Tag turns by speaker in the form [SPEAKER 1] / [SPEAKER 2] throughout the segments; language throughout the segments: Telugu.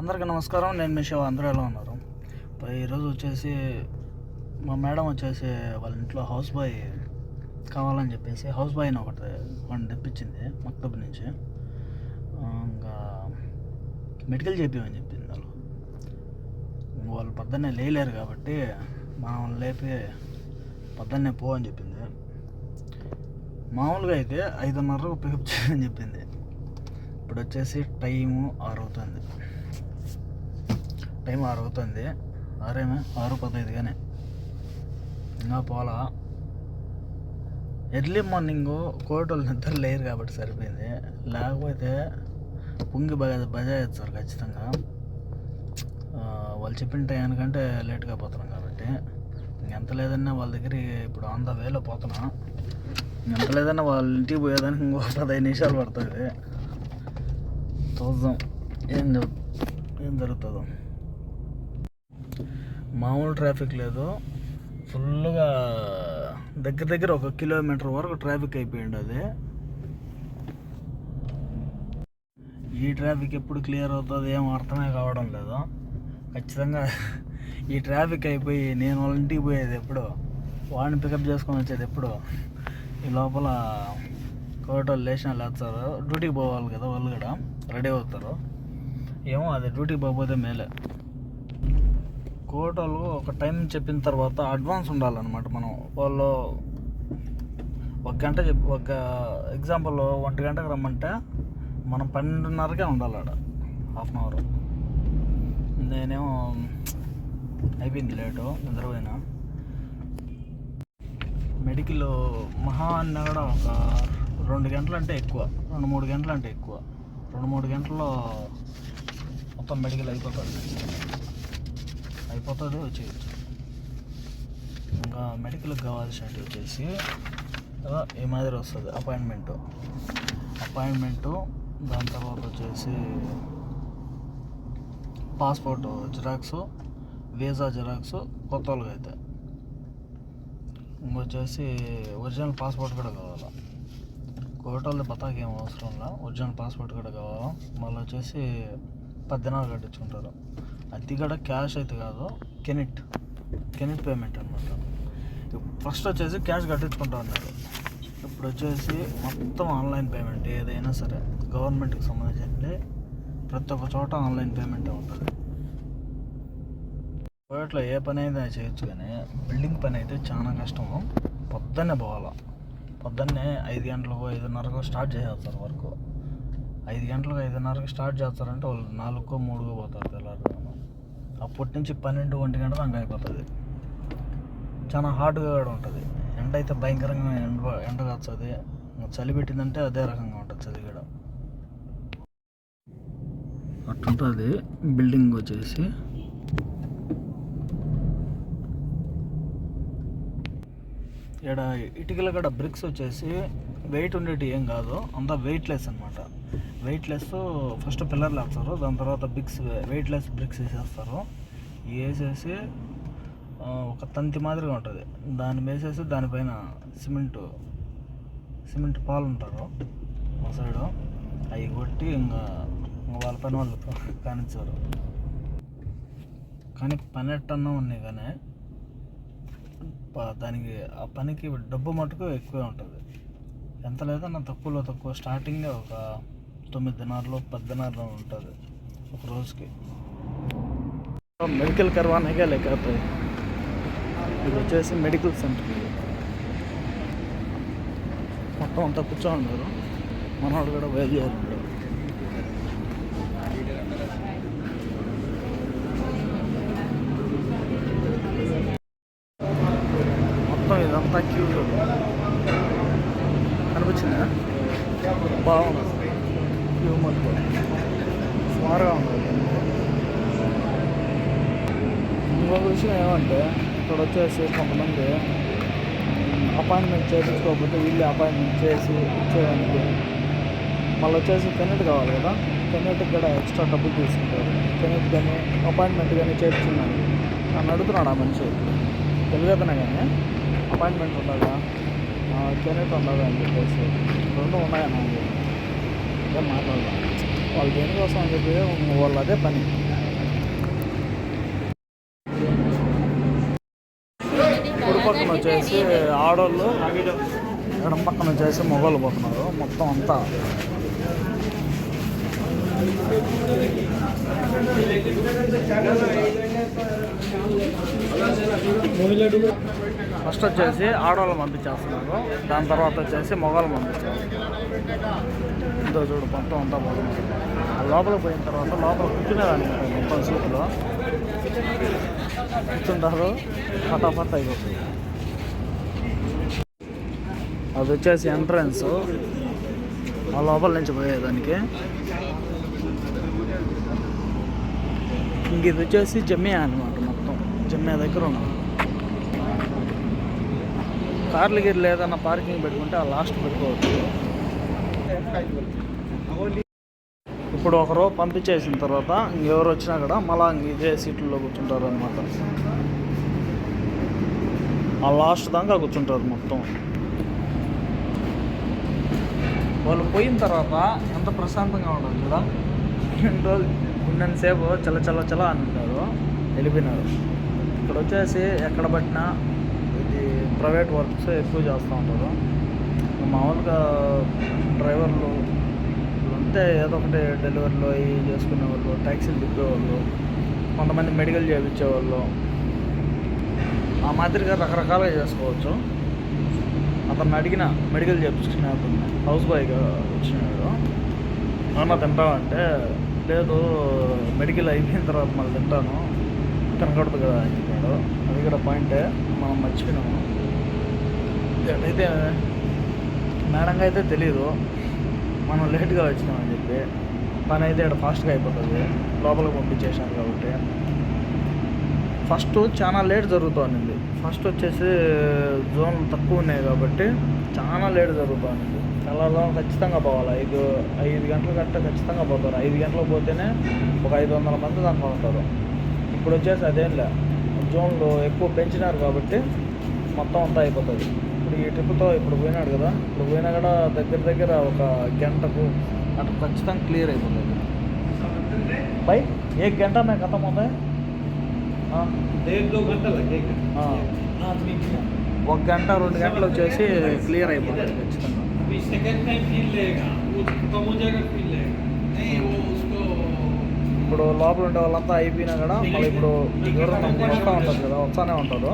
[SPEAKER 1] అందరికీ నమస్కారం. నేను మీ శివ. అందరూ ఎలా ఉన్నారు? పై ఈరోజు వచ్చేసి మా మేడం వచ్చేసి వాళ్ళ ఇంట్లో హౌస్ బాయ్ కావాలని చెప్పేసి హౌస్ బాయ్ని ఒకటి వాడిని తెప్పించింది మక్తబ్ నుంచి. ఇంకా మెడికల్ చేపించమని చెప్పింది వాళ్ళు. వాళ్ళు పొద్దున్నే లేలేరు కాబట్టి మనం లేపి పొద్దున్నే పో అని చెప్పింది. మామూలుగా అయితే ఐదున్నరకు పికప్ చేయమని చెప్పింది. ఇప్పుడు వచ్చేసి టైము ఆరు అవుతుంది టైం ఆరు అవుతుంది ఆరేమే? ఆరు పదహైదు కానీ ఇంకా పోలా? ఎర్లీ మార్నింగ్ కోటోళ్ళు నిద్ర లేరు కాబట్టి సరిపోయింది. లేకపోతే పుంగి బజా బజా బజాయిస్తారు ఖచ్చితంగా. వాళ్ళు చెప్పిన టైంకంటే లేట్గా పోతున్నాం కాబట్టి. ఎంత లేదన్నా వాళ్ళ దగ్గర ఇప్పుడు ఆన్ ద వేలో పోతున్నాం. ఎంత లేదన్నా వాళ్ళ ఇంటికి పోయేదానికి ఇంకో పదహైదు నిమిషాలు పడుతుంది. చూద్దాం ఏం ఏం జరుగుతుందో మామూలు ట్రాఫిక్ లేదు. ఫుల్గా దగ్గర దగ్గర ఒక కిలోమీటర్ వరకు ట్రాఫిక్ అయిపోయింది అది. ఈ ట్రాఫిక్ ఎప్పుడు క్లియర్ అవుతుంది ఏం అర్థమే కావడం లేదు. ఖచ్చితంగా ఈ ట్రాఫిక్ అయిపోయి నేను వాళ్ళ ఇంటికి పోయేది ఎప్పుడు? వాడిని పికప్ చేసుకొని వచ్చేది ఎప్పుడు? ఈ లోపల కోటలు లేచిన లేస్తారు డ్యూటీకి పోవాలి కదా వాళ్ళు కూడా. రెడీ అవుతారు ఏమో అది డ్యూటీకి పోకపోతే మేలే. కోటలు ఒక టైం చెప్పిన తర్వాత అడ్వాన్స్ ఉండాలన్నమాట మనం. వాళ్ళు ఒక గంట చెప్ ఒక ఎగ్జాంపుల్ ఒంటి గంటకు రమ్మంటే మనం పన్నెండున్నరకే ఉండాలి ఆడ హాఫ్ అన్ అవర్. నేనేమో అయిపోయింది లేటు నిద్రపోయినా. మెడికల్ మహా అన్న కూడా ఒక రెండు గంటలు అంటే ఎక్కువ రెండు మూడు గంటలు అంటే ఎక్కువ. రెండు మూడు గంటల్లో మొత్తం మెడికల్ అయిపోతుంది అయిపోతుంది వచ్చేయచ్చు ఇంకా మెడికల్కి కావాల్సినట్టు వచ్చేసి ఈ మాదిరి వస్తుంది అపాయింట్మెంటు. అపాయింట్మెంటు దాని తర్వాత వచ్చేసి పాస్పోర్ట్ జిరాక్స్ వీసా జిరాక్స్ కొత్త వాళ్ళకి అయితే ఇంకొచ్చేసి ఒరిజినల్ పాస్పోర్ట్ కూడా కావాలా. కోటోళ్ళది బతాకి ఏం అవసరం లే? ఒరిజినల్ పాస్పోర్ట్ కూడా కావాలా? మళ్ళీ వచ్చేసి పద్దెనాలు కట్టించుకుంటారు. అది కూడా క్యాష్ అయితే కాదు కెనిట్. కెనిట్ పేమెంట్ అనమాట ఫస్ట్ వచ్చేసి క్యాష్ కట్టించుకుంటా ఉన్నారు ఇప్పుడు వచ్చేసి మొత్తం ఆన్లైన్ పేమెంట్ ఏదైనా సరే గవర్నమెంట్కి సంబంధించింది ప్రతి ఒక్క చోట ఆన్లైన్ పేమెంటే ఉంటుంది. కోయట్లో ఏ పని అయితే చేయొచ్చు కానీ బిల్డింగ్ పని అయితే చాలా కష్టము. పొద్దున్నే పోవాలా. పొద్దున్నే ఐదు గంటలకు ఐదున్నరకు స్టార్ట్ చేసేస్తారు వర్క్. ఐదు గంటలకు ఐదున్నరకు స్టార్ట్ చేస్తారంటే వాళ్ళు నాలుగుకో మూడుకో పోతారు తెల్లారుజామున. అప్పటి నుంచి పన్నెండు ఒంటి గంట దాకా అయిపోతుంది. చాలా హార్డ్గా కూడా ఉంటుంది. ఎండ అయితే భయంకరంగా ఎండ ఎండ కాస్తుంది. చలి పెట్టిందంటే అదే రకంగా ఉంటుంది చలి కూడా. అట్టుంటుంది. బిల్డింగ్ వచ్చేసి ఇక్కడ ఇటుకల కూడా బ్రిక్స్ వచ్చేసి వెయిట్ ఉండేటి ఏం కాదు అంతా వెయిట్లెస్ అనమాట వెయిట్లెస్ ఫస్ట్ పిల్లర్లు వేస్తారు దాని తర్వాత బ్రిక్స్ వెయిట్లెస్ బ్రిక్స్ వేసేస్తారు. వేసేసి ఒక తంతి మాదిరిగా ఉంటుంది. దాన్ని వేసేసి దానిపైన సిమెంట్ సిమెంట్ పాలు ఉంటారు. మా సైడు అవి కొట్టి ఇంకా ఇంకా వాళ్ళ పని వాళ్ళు కానిచ్చారు. కానీ పని ఎట్టన్నా ఉన్నాయి కానీ దానికి ఆ పనికి డబ్బు మటుకు ఎక్కువే ఉంటుంది. ఎంత లేదన్నా తక్కువలో తక్కువ. స్టార్టింగ్ ఒక తొమ్మిది దినాల్లో పది దినాల్లో ఉంటుంది ఒక రోజుకి. మెడికల్ కర్వానేగా లేకపోతే ఇది వచ్చేసి మెడికల్ సెంటర్. మొత్తం అంతా కూర్చో ఉన్నారు. మనవాడు కూడా బయలుదేరాడు మొత్తం ఇదంతా క్యూ కనిపించిందా బాగుంది. క్యూ మొత్తం సుమారుగా ఉంది. ఇంకొక విషయం ఏమంటే ఇక్కడ వచ్చేసి కొంతమంది అపాయింట్మెంట్ చేయించుకోకపోతే వీళ్ళు అపాయింట్మెంట్ చేసి ఇచ్చేదానికి మళ్ళీ వచ్చేసి కెనెట్ కావాలి కదా. కెనెట్ కూడా ఎక్స్ట్రా డబ్బులు తీసుకుంటారు. కెనెట్ కానీ అపాయింట్మెంట్ కానీ చేర్చున్నాను నన్ను అడుగుతున్నాడు ఆ మనిషి. తెలుగుతనే కానీ అపాయింట్మెంట్ ఉండగా కెనెట్ ఉండదు అని చెప్పేసి. రెండు ఉన్నాయన్నా అని అదే మాట్లాడదాం. వాళ్ళు దేనికోసం అని చెప్పి వాళ్ళు అదే పని. కుడి పక్కన వచ్చేసి ఆడోళ్ళు ఎడం పక్కన వచ్చేసి మొగోళ్ళు పోతున్నారు మొత్తం అంతా. మహిళలు ఫస్ట్ వచ్చేసి ఆడవాళ్ళు పంపించేస్తున్నారు. దాని తర్వాత వచ్చేసి మొగాళ్ళు పంపించేస్తున్నారు. ఇంతో చూడు మొత్తం అంతా బాగుంది ఆ లోపల పోయిన తర్వాత లోపల కూర్చునేదాన్ని మొత్తం సీట్లో. కూర్చుంటారు ఫటాఫట్ అయిపోతుంది అది వచ్చేసి ఎంట్రన్స్ ఆ లోపల నుంచి పోయేదానికి. ఇంక ఇది వచ్చేసి జమ్మియా అనమాట మొత్తం. జమ్మియా దగ్గర ఉన్నాం కార్లు గిర్లు ఏదన్నా పార్కింగ్ పెట్టుకుంటే ఆ లాస్ట్ పెట్టుకోవచ్చు. ఇప్పుడు ఒకరు పంపించేసిన తర్వాత ఇంకెవరు వచ్చినా కూడా మళ్ళా ఇదే సీట్లలో కూర్చుంటారు అనమాట ఆ లాస్ట్ దాకా కూర్చుంటారు మొత్తం. వాళ్ళు పోయిన తర్వాత ఎంత ప్రశాంతంగా ఉండదు కదా రెండు రోజులు ఉన్నంతసేపు చల్ల చల్ల చల్ల అని ఉంటారు. వెళ్ళిపోయినారు. ఇక్కడ వచ్చేసి ఎక్కడ పట్టినా ప్రైవేట్ వర్క్స్ ఎక్కువ చేస్తూ ఉంటారు. మామూలుగా డ్రైవర్లు ఉంటే ఏదో ఒకటి డెలివరీలో ఇవి చేసుకునే వాళ్ళు ట్యాక్సీలు తిప్పేవాళ్ళు కొంతమంది మెడికల్ చేయించేవాళ్ళు ఆ మాదిరిగా రకరకాలుగా చేసుకోవచ్చు. అతను అడిగిన మెడికల్ చేయించుకునే అతను హౌస్ బాయ్గా వచ్చినాడు. ఏమన్నా తింటావంటే లేదు మెడికల్ అయిపోయిన తర్వాత మళ్ళీ తింటాను. తినకూడదు కదా అని చెప్పాడు. అది కూడా పాయింటే మనం మర్చిపోయినాము. అయితే మేడంగా అయితే తెలీదు. మనం లేట్గా వచ్చినామని చెప్పి. పని అయితే ఇక్కడ ఫాస్ట్గా అయిపోతుంది. లోపలికి పంపించేసాను కాబట్టి. ఫస్ట్ చాలా లేట్ జరుగుతుంది. ఫస్ట్ వచ్చేసి జోన్లు తక్కువ ఉన్నాయి కాబట్టి చాలా లేట్ జరుగుతుంది. తెల్లవారుజామున ఖచ్చితంగా పోవాలి. ఐదు ఐదు గంటల గంట ఖచ్చితంగా పోతారు. ఐదు గంటలకు పోతేనే ఒక ఐదు వందల మంది దాకా ఉంటారు ఇప్పుడు వచ్చేసి అదేం లే. జోన్లు ఎక్కువ పెంచినారు కాబట్టి మొత్తం అంతా అయిపోతుంది. ఈ ట్రిప్తో ఇప్పుడు పోయినాడు కదా ఇప్పుడు పోయినా కూడా దగ్గర దగ్గర ఒక గంటకు అటు ఖచ్చితంగా క్లియర్ అయిపోతుంది. బై ఏ గంట
[SPEAKER 2] నాకు కథం
[SPEAKER 1] ఒక గంట రెండు గంటలు వచ్చేసి క్లియర్ అయిపోతుంది ఖచ్చితంగా. ఇప్పుడు లోపల ఉండే వాళ్ళంతా అయిపోయినా కూడా మళ్ళీ ఇప్పుడు ఉంటుంది కదా వస్తూనే ఉంటారు.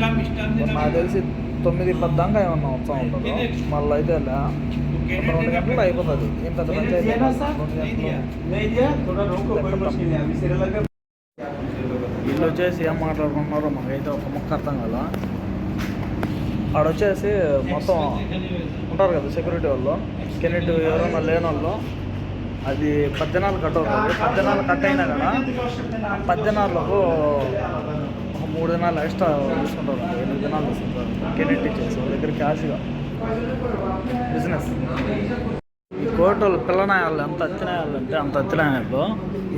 [SPEAKER 1] నాకు తెలిసి తొమ్మిది పది ఏమన్నా ఉత్సవం ఉంటుంది? మళ్ళీ అయితే రెండు గంటలు అయిపోతుంది. ఏం పెద్ద వీళ్ళు వచ్చేసి ఏం మాట్లాడుకుంటున్నారో మాకైతే ఒక మొక్క అర్థం కదా ఆడ వచ్చేసి మొత్తం ఉంటారు కదా సెక్యూరిటీ వాళ్ళు. కెనెట్ ఎవరైనా లేని వాళ్ళు అది పద్దెనాలు కట్ అవుతుంది పద్దెనాలు కట్ అయినా కదా పద్దెనాలకు మూడు దినాలు ఎక్స్ట్రా తీసుకుంటారు ఎనిమిది దినాలు తీసుకుంటారు కెనెట్ టీచర్స్ వాళ్ళ దగ్గర క్యాష్గా బిజినెస్ ఈ కోర్టులు పిల్లనాయాలు ఎంత అత్తినాయాలు అంటే అంత అత్తినాయాలు.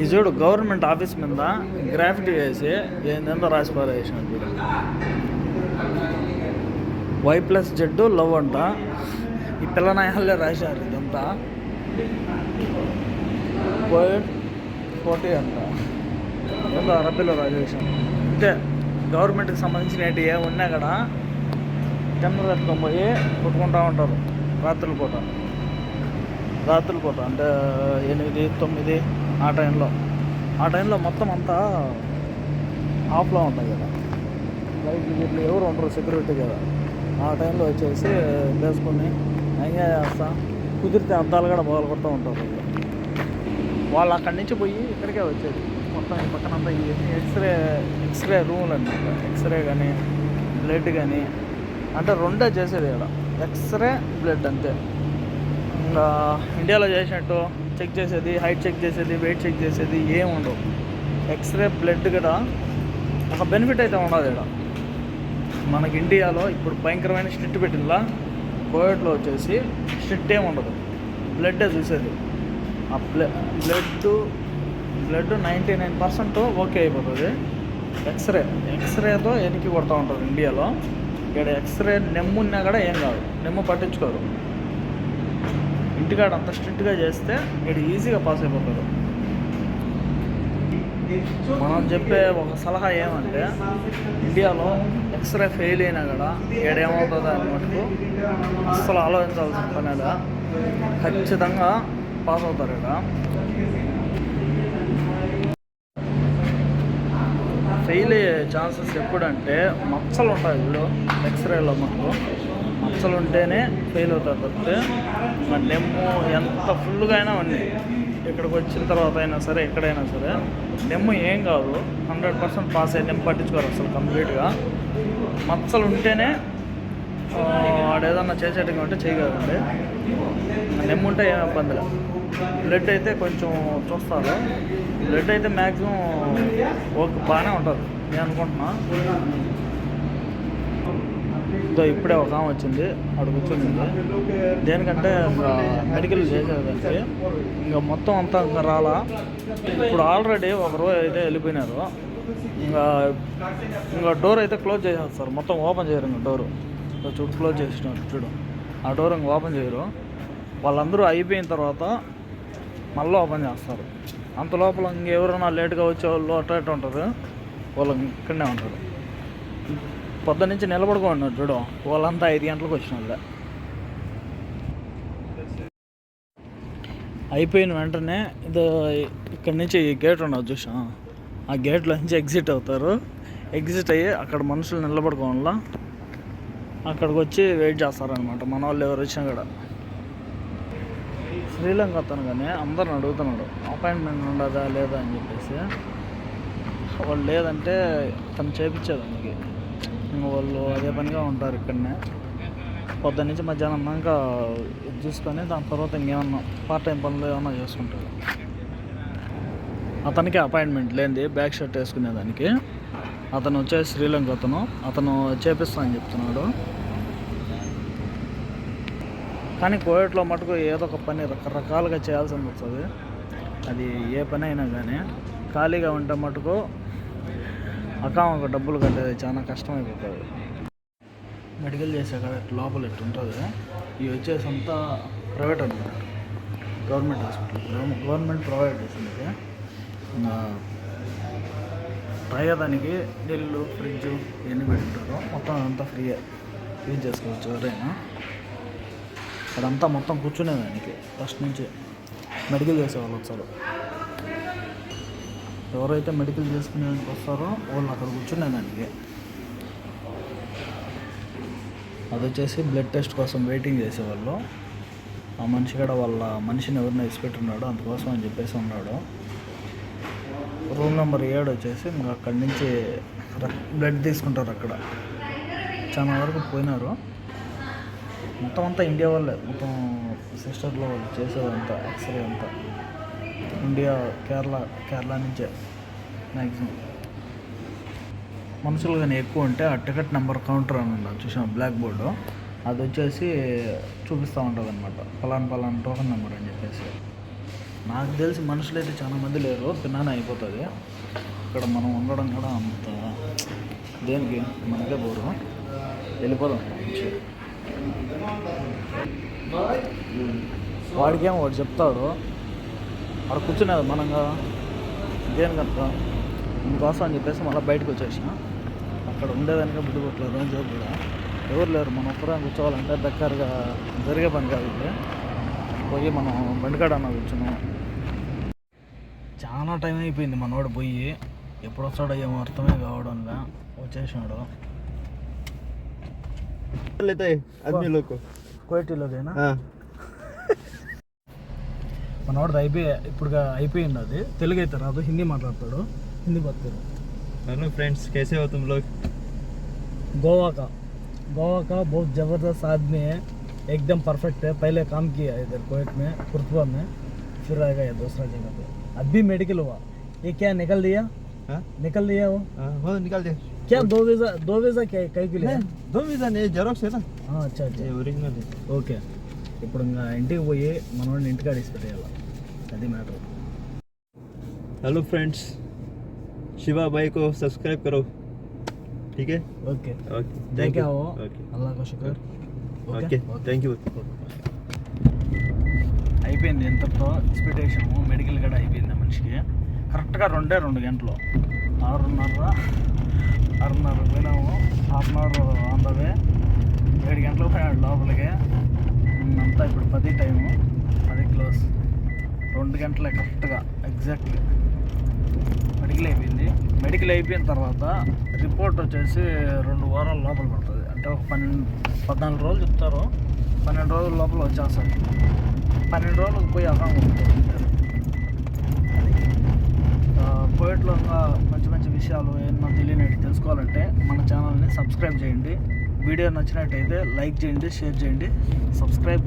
[SPEAKER 1] ఈ చూడు గవర్నమెంట్ ఆఫీస్ మీద గ్రాఫిటీ వేసి ఏంటంతో రాసి పారేసిన చూడు. వై ప్లస్ జెడ్ లవ్ అంట. ఈ పిల్లనాయాలే రాశారు ఇదంతా. కోవిడ్ ఫోర్టీ అంట. ఏదో అరబీలో రాసేసాం అంటే గవర్నమెంట్కి సంబంధించినవి ఏమున్నా కూడా టెండర్ కట్టుకొని పోయి కొట్టుకుంటూ ఉంటారు. రాత్రుల పూట. రాత్రుల పూట అంటే ఎనిమిది తొమ్మిది ఆ టైంలో. ఆ టైంలో మొత్తం అంతా ఆఫ్లో ఉంటాయి కదా. లైట్లు వీటిలో ఎవరు ఉండరు సెక్యూరిటీ కదా. ఆ టైంలో వచ్చేసి వేసుకొని ఎంజాయ్ చేస్తా కుదిరితే అద్దాలు కూడా పగలు కొడుతూ ఉంటారు. వాళ్ళు అక్కడి నుంచి పోయి ఇక్కడికే వచ్చేది. మొత్తం ఈ పక్కన అంతా ఎక్స్రే ఎక్స్రే రూమ్లు అనమాట ఎక్స్రే కానీ బ్లడ్ కానీ అంటే రెండే చేసేది ఇక్కడ. ఎక్స్రే బ్లడ్ అంతే. ఇంకా ఇండియాలో చేసినట్టు చెక్ చేసేది హైట్ చెక్ చేసేది వెయిట్ చెక్ చేసేది ఏం ఉండవు. ఎక్స్రే బ్లడ్ కూడా ఒక బెనిఫిట్ అయితే ఉండదు ఇక్కడ. మనకి ఇండియాలో ఇప్పుడు భయంకరమైన స్ట్రిట్ పెట్టిందా కోవిడ్లో వచ్చేసి స్ట్రిట్ ఏమి ఉండదు. బ్లడ్డే చూసేది. ఆ blood blood blood ninety nine percent okay అయిపోతుంది. ఎక్స్రే ఎక్స్రేతో ఎనికి కొడతా ఉంటారు ఇండియాలో. ఇక్కడ ఎక్స్రే నెమ్మున్నా కూడా ఏం కాదు. నెమ్ము పట్టించుకోరు. ఇంటికాడ అంత స్ట్రిక్ట్గా చేస్తే ఇక్కడ ఈజీగా పాస్ అయిపోతారు మనం చెప్పే ఒక సలహా ఏమంటే ఇండియాలో ఎక్స్రే ఫెయిల్ అయినా కూడా ఏడేమవుతుందో అని మటుకు అస్సలు ఆలోచించాల్సిన పని అలా ఖచ్చితంగా పాస్ అవుతారు ఇక్కడ. ఫెయిల్ అయ్యే ఛాన్సెస్ ఎప్పుడంటే మచ్చలు ఉంటాయి ఇప్పుడు ఎక్స్రేలో మనకు. మచ్చలు ఉంటేనే ఫెయిల్ అవుతారు తప్పితే మన నెమ్ము ఎంత ఫుల్గా అయినా ఉన్నాయి ఇక్కడికి వచ్చిన తర్వాత అయినా సరే ఎక్కడైనా సరే నెమ్ము ఏం కాదు. హండ్రెడ్ పర్సెంట్ పాస్ అయ్యి నెమ్ము పట్టించుకోరు అసలు కంప్లీట్గా. మచ్చలు ఉంటేనే వాడు ఏదన్నా చేసేట్టుగా ఉంటే చేయగలండి నెమ్ముంటే ఏమి ఏం ఇబ్బంది లేదు. బ్లడ్ అయితే కొంచెం చూస్తారు. బ్లడ్ అయితే మ్యాక్సిమం ఓకే బాగానే ఉంటుంది. నేను అనుకుంటున్నా. ఇదో ఇప్పుడే ఒక ఆమె వచ్చింది. అక్కడ కూర్చుంది దేనికంటే మెడికల్ చేసేదానికి. ఇంకా మొత్తం అంతా ఇంకా రాలా. ఇప్పుడు ఆల్రెడీ ఒక రోజు అయితే వెళ్ళిపోయినారు. ఇంకా ఇంకా డోర్ అయితే క్లోజ్ చేసేస్తారు మొత్తం ఓపెన్ చేయరు ఇంకా డోరు చూడు క్లోజ్ చేసినారు. చూడు. ఆ డోర్ ఇంకా ఓపెన్ చేయరు. వాళ్ళందరూ అయిపోయిన తర్వాత మళ్ళీ ఓపెన్ చేస్తారు. అంత లోపల ఇంకెవరైనా లేట్గా వచ్చే వాళ్ళు అట్లా ఇట్లా ఉంటారు. వాళ్ళు ఇక్కడనే ఉంటారు. పొద్దున్న నుంచి నిలబడుకోండి చూడు. వాళ్ళంతా ఐదు గంటలకు వచ్చిన వాళ్ళే అయిపోయిన వెంటనే ఇది ఇక్కడ నుంచి గేట్ ఉన్నది చూసా ఆ గేట్లో నుంచి ఎగ్జిట్ అవుతారు. ఎగ్జిట్ అయ్యి అక్కడ మనుషులు నిలబడుకోవాలా అక్కడికి వచ్చి వెయిట్ చేస్తారనమాట మన వాళ్ళు ఎవరు వచ్చినా కూడా. శ్రీలంక అతను కానీ అందరిని అడుగుతున్నాడు అపాయింట్మెంట్ ఉండదా లేదా? అని చెప్పేసి. వాళ్ళు లేదంటే తను చేపించేదానికి ఇంకా వాళ్ళు అదే పనిగా ఉంటారు ఇక్కడనే. పొద్దున్న నుంచి మధ్యాహ్నం దాకా ఇది చూసుకొని దాని తర్వాత ఇంకేమన్నా పార్ట్ టైం పనులు ఏమన్నా చేసుకుంటారు అతనికి అపాయింట్మెంట్ లేనిది బ్యాక్ షర్ట్ వేసుకునేదానికి. అతను వచ్చేసి శ్రీలంక అతను అతను చేపిస్తా అని చెప్తున్నాడు. కానీ కోవిడ్లో మటుకు ఏదో ఒక పని రకరకాలుగా చేయాల్సి వస్తుంది. అది ఏ పని అయినా కానీ. ఖాళీగా ఉంటే మటుకు అకామకు డబ్బులు కట్టేది చాలా కష్టమైపోతుంది. మెడికల్ చేసే కాడ లోపల ఇట్టు ఉంటుంది? ఇవి వచ్చేసి అంతా ప్రైవేట్ అనమాట గవర్నమెంట్ హాస్పిటల్. గవర్నమెంట్ ప్రొవైడ్ చేసింది ఇది. తాగేదానికి నీళ్ళు ఫ్రిడ్జ్ ఇవన్నీ పెట్టుకుంటారు. మొత్తం అంతా ఫ్రీయే. యూజ్ చేసుకోవచ్చు ఎవరైనా. అదంతా మొత్తం కూర్చునేదానికి ఫస్ట్ నుంచి మెడికల్ చేసేవాళ్ళు వచ్చారు ఎవరైతే మెడికల్ చేసుకునేదానికి వస్తారో వాళ్ళు అక్కడ కూర్చునేదానికి అది వచ్చేసి బ్లడ్ టెస్ట్ కోసం వెయిటింగ్ చేసేవాళ్ళు. ఆ మనిషి కూడా వాళ్ళ మనిషిని ఎవరిని ఇచ్చిపెట్టున్నాడో అందుకోసం అని చెప్పేసి ఉన్నాడు. రూమ్ నెంబర్ ఏడు వచ్చేసి ఇంకా అక్కడి నుంచి బ్లడ్ తీసుకుంటారు అక్కడ. చాలా వరకు పోయినారు. మొత్తం అంతా ఇండియా వాళ్ళే. మొత్తం సిస్టర్లో వాళ్ళు చేసేదంతా ఎక్స్రే అంతా. ఇండియా కేరళ కేరళ నుంచే మ్యాక్సిమం మనుషులు కానీ ఎక్కువ ఉంటే ఆ టికెట్ నెంబర్ కౌంటర్ అని ఉండదు చూసాం బ్లాక్ బోర్డు అది వచ్చేసి చూపిస్తూ ఉంటుంది అనమాట పలాన్ పలాన్ టోకన్ నెంబర్ అని చెప్పేసి. నాకు తెలిసి మనుషులు అయితే చాలా మంది లేరు. తిన్నానే అయిపోతుంది. ఇక్కడ మనం ఉండడం కూడా అంత దేనికి? మనకే పోరు వెళ్ళిపోదాం. మంచిగా. వాడికేమో వాడు చెప్తాడు? వాడు కూర్చునేది మనంగా. కనుక ఇందుకోసం అని చెప్పేసి మళ్ళీ బయటకు వచ్చేసిన. అక్కడ ఉండేదానికే బుద్ధి కొట్టలేదు చెప్పి కూడా. ఎవరు లేరు మనం ఒక్కరే కూర్చోవాలంటే దగ్గరగా జరిగే పని కాదు పోయి మనం బండికాడ అన్న కూర్చున్నాం. చాలా టైం అయిపోయింది మనోడు పోయి. ఎప్పుడు వస్తాడో ఏమో అర్థమే కావడంగా వచ్చేసినాడు.
[SPEAKER 3] लेते हैं आदमी लोग को
[SPEAKER 1] కోయటీలోకైనా
[SPEAKER 3] हाँ
[SPEAKER 1] మనోడిది అయిపోయి ఇప్పుడు అయిపోయింది అది తెలుగు అయితే రాదు హిందీ మాట్లాడతాడు హిందీ బతాడు
[SPEAKER 3] हेलो फ्रेंड्स कैसे हो तुम लोग
[SPEAKER 1] गोवा का गोवा का बहुत ज़बरदस्त आदमी है एकदम परफेक्ट है पहले काम किया है इधर कोयट में कुर्तबा में फिर आ गया दूसरा जगह पे अभी मेडिकल हुआ ये क्या निकल दिया
[SPEAKER 3] हाँ
[SPEAKER 1] निकल दिया वो
[SPEAKER 3] हाँ, हो निकाल दे
[SPEAKER 1] क्या दो वीज़ा दो वीज़ा क्या कई के लिए
[SPEAKER 3] नहीं, दो वीजा नहीं जेरोक्स है ना
[SPEAKER 1] हाँ, अच्छा अच्छा
[SPEAKER 3] ये ओरिजिनल है
[SPEAKER 1] ఓకే ఇప్పుడు ఇంకా ఇంటికి పోయి మనోడిని ఇంటికాడ ఇసి పెట్టేయాలి అది మ్యాటర్
[SPEAKER 3] हेलो फ्रेंड्स शिवा भाई को सब्सक्राइब करो ठीक है
[SPEAKER 1] ఓకే
[SPEAKER 3] ओके
[SPEAKER 1] देख क्या हो
[SPEAKER 3] ओके
[SPEAKER 1] అల్లా కా శుక్ర్
[SPEAKER 3] ओके थैंक यू
[SPEAKER 1] అయిపోయింది ఎంతతో ఎక్స్పెక్టేషన్ మెడికల్ కూడా అయిపోయింది ఆ మనిషికి కరెక్ట్గా రెండే రెండు గంటలు ఆరున్నర ఆరున్నర పోయినాము. Half an hour on the way ఏడు గంటలకు పోయాడు లోపలికి. అంతా ఇప్పుడు పది టైము. పది క్లోజ్. రెండు గంటలే కరెక్ట్గా ఎగ్జాక్ట్లీ మెడికల్ అయిపోయింది. మెడికల్ అయిపోయిన తర్వాత రిపోర్ట్ వచ్చేసి రెండు వారాల లోపల పడుతుంది. అంటే ఒక పన్నెండు పద్నాలుగు రోజులు చెప్తారు. పన్నెండు రోజుల లోపల వచ్చేస్తారు పన్నెండు రోజులకు పోయి అర్థం పోయేట్లో విషయాలు ఏమన్నా తెలియనివి తెలుసుకోవాలంటే మన ఛానల్ని సబ్స్క్రైబ్ చేయండి. వీడియో నచ్చినట్టయితే లైక్ చేయండి షేర్ చేయండి. సబ్స్క్రైబ్